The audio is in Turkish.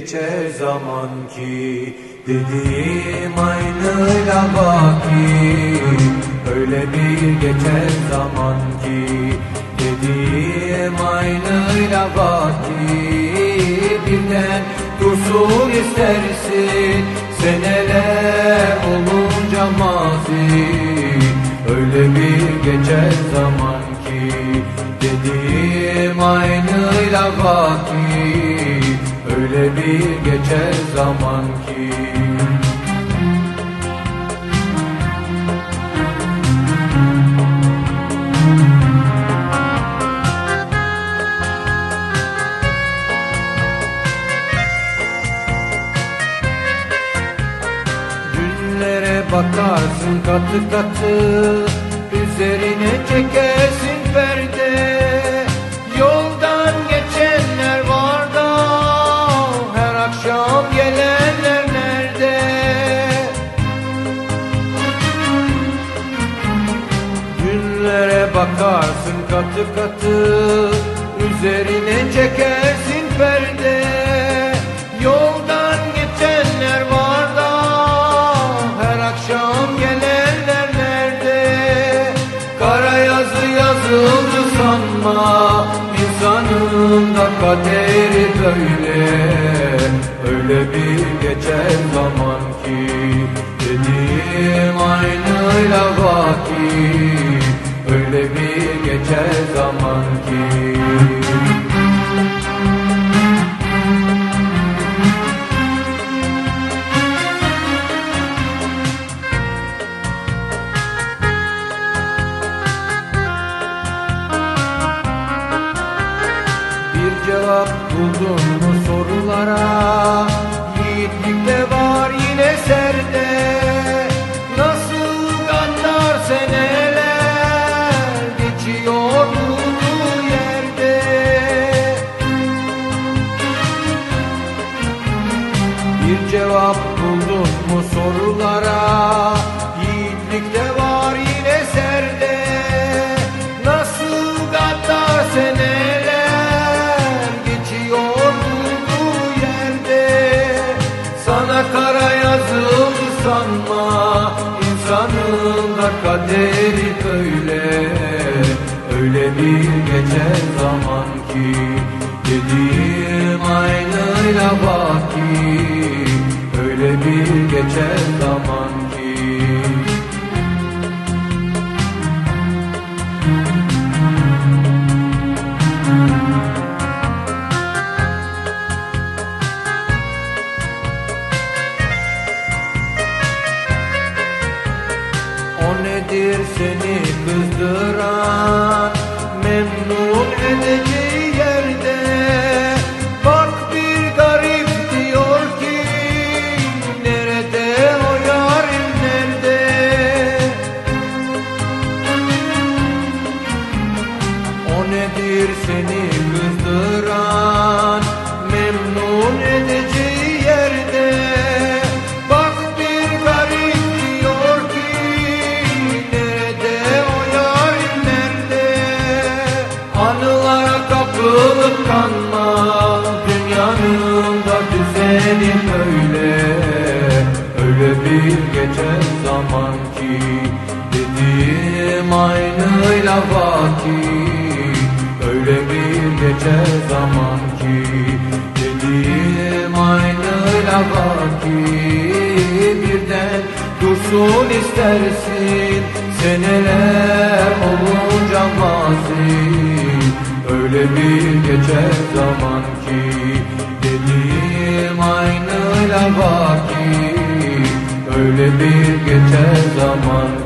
geçer zaman ki Dediğim aynıyla baki Öyle bir geçer zaman ki Dediğim aynıyla baki Birden dursun istersin Seneler olunca mazi. Öyle bir geçer zaman Öyle bir geçer zaman ki. Bakarsın katı katı Üzerine çekersin perde bakarsın katı katı Üzerine çekersin perde. Yoldan geçenler var da Her akşam gelenler nerede? Kara yazı yazıldı sanma İnsanın da kaderi böyle. Öyle bir geçer zaman ki Dediğim aynıyla vaki Öyle bir geçer zaman ki. Bir cevap buldun mu sorulara? Yiğitlik Kaderi böyle Öyle bir geçer zaman ki Dediğim aynıyla baki nedir seni kızdıran Düzeni böyle Öyle bir geçer zaman ki Dediğim aynıyla vaki. Öyle bir geçer zaman ki Dediğim aynıyla vaki. Birden dursun istersin Seneler olunca mazi Öyle bir geçer zaman ki bir geçer zaman